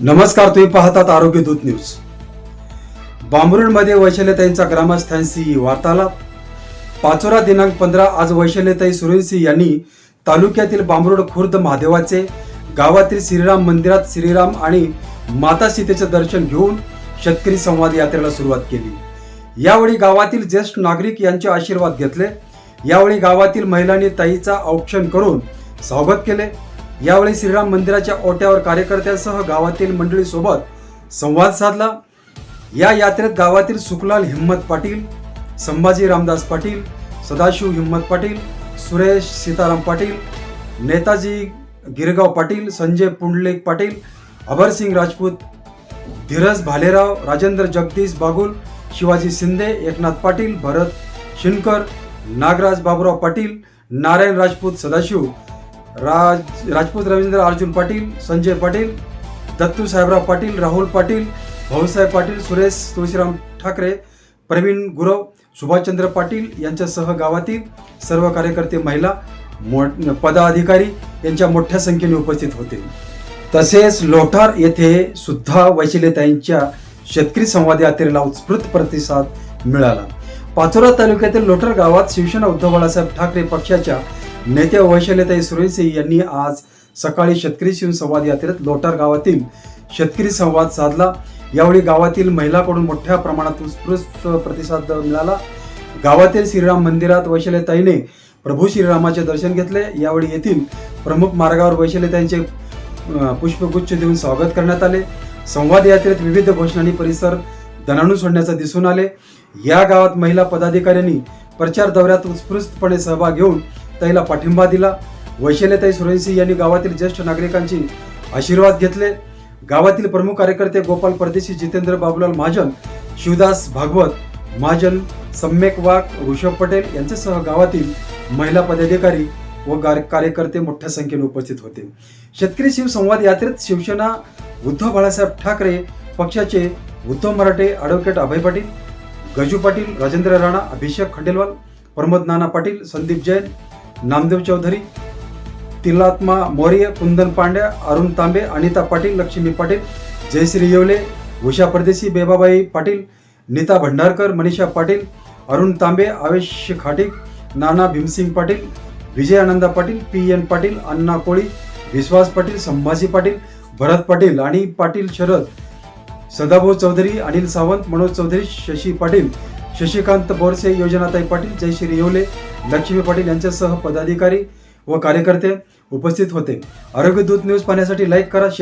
नमस्कार तुम्ही पाहतात आरोग्य दूत न्यूज. बांबरुणमध्ये वैशल्यताईंचा ग्रामस्थांशी वार्तालाप. पाचोरा दिनांक पंधरा आज वैशल्यताई सुरेनसिंह यांनी तालुक्यातील बांबरुड खुर्द महादेवाचे गावातील श्रीराम मंदिरात श्रीराम आणि माता सीतेचे दर्शन घेऊन शेतकरी संवाद यात्रेला सुरुवात केली. यावेळी गावातील ज्येष्ठ नागरिक यांचे आशीर्वाद घेतले. यावेळी गावातील महिलांनी ताईचा औक्षण करून स्वागत केले. यावेळी श्रीराम मंदिराच्या ओट्यावर कार्यकर्त्यांसह गावातील मंडळीसोबत संवाद साधला. या यात्रेत गावातील सुखलाल हिम्मत पाटील संभाजी रामदास पाटील सदाशिव हिम्मत पाटील सुरेश सीताराम पाटील नेताजी गिरगाव पाटील संजय पुंडलिक पाटील अभरसिंग राजपूत धीरज भालेराव राजेंद्र जगदीश बागुल शिवाजी शिंदे एकनाथ पाटील भरत शिनकर नागराज बाबुराव पाटील नारायण राजपूत सदाशिव राज राजपूत रवींद्र अर्जुन पाटील संजय पाटील दत्तू साहेबराव पाटील राहुल पाटील भाऊसाहेब पाटील सुरेश तुळशीराम ठाकरे प्रवीण गुरव सुभाषचंद्र पाटील यांच्यासह गावातील सर्व कार्यकर्ते महिला मो- पदाधिकारी यांच्या मोठ्या संख्येने उपस्थित होते. तसेच लोठार येथे सुद्धा वैशिलेताईंच्या शेतकरी संवाद यात्रेला उत्स्फूर्त प्रतिसाद मिळाला. पाचोरा तालुक्यातील लोटर गावात शिवसेना उद्धव बाळासाहेब ठाकरे पक्षाच्या नेत्या वैशल्यताई सुरेनसिंह यांनी आज सकाळी शेतकरी शिव संवाद यात्रेत लोटार गावातील शेतकरी संवाद साधला. यावेळी गावातील महिलाकडून मोठ्या प्रमाणात उत्स्फूर्त प्रतिसाद मिळाला. गावातील श्रीराम मंदिरात वैशल्यताईने प्रभू श्रीरामाचे दर्शन घेतले. यावेळी येथील प्रमुख मार्गावर वैशल्यताईंचे पुष्पगुच्छ देऊन स्वागत करण्यात आले. संवाद यात्रेत विविध घोषणांनी परिसर धनाणू सोडण्याचं दिसून आले. या गावात महिला पदाधिकाऱ्यांनी प्रचार दौऱ्यात उत्स्फूर्तपणे सहभाग घेऊन ताईला पाठिंबा दिला. वैशल्यताई सुरेनसिंह यांनी गावातील ज्येष्ठ नागरिकांची आशीर्वाद घेतले. गावातील प्रमुख कार्यकर्ते गोपाल परदेशी जितेंद्र बाबूलाल महाजन शिवदास भागवत महाजन सम्यक वाघ ऋषभ पटेल यांच्यासह गावातील महिला पदाधिकारी व कार्यकर्ते मोठ्या संख्येने उपस्थित होते. शेतकरी शिवसंवाद यात्रेत शिवसेना उद्धव बाळासाहेब ठाकरे पक्षाचे Uddhav Marathe advocate Abhay Patil Gaju Patil Rajendra Rana Abhishek Khandelwal Pramod Nana Patil Sandeep Jain Namdev Chaudhari Tilatma Maurya Kundan Pandya Arun Tambe Anita Patil Lakshmi Patil Jayashree Yewale Usha Pardeshi Bebabai Patil Neeta Bhandarkar Manisha Patil Arun Tambe Awesh Khatik Nana Bhimsing Patil Vijay Ananda Patil P N Patil Anna Koli Vishwas Patil Sambhaji Patil Bharat Patil आणि पाटील शरद सदाभाऊ चौधरी अनिल सावंत मनोज चौधरी शशी पाटील शशिकांत बोरसे योजनाताई पाटील जयश्री येवले लक्ष्मी पाटील यांच्यासह पदाधिकारी व कार्यकर्ते उपस्थित होते. आरोग्य दूत news पाहण्यासाठी लाईक करा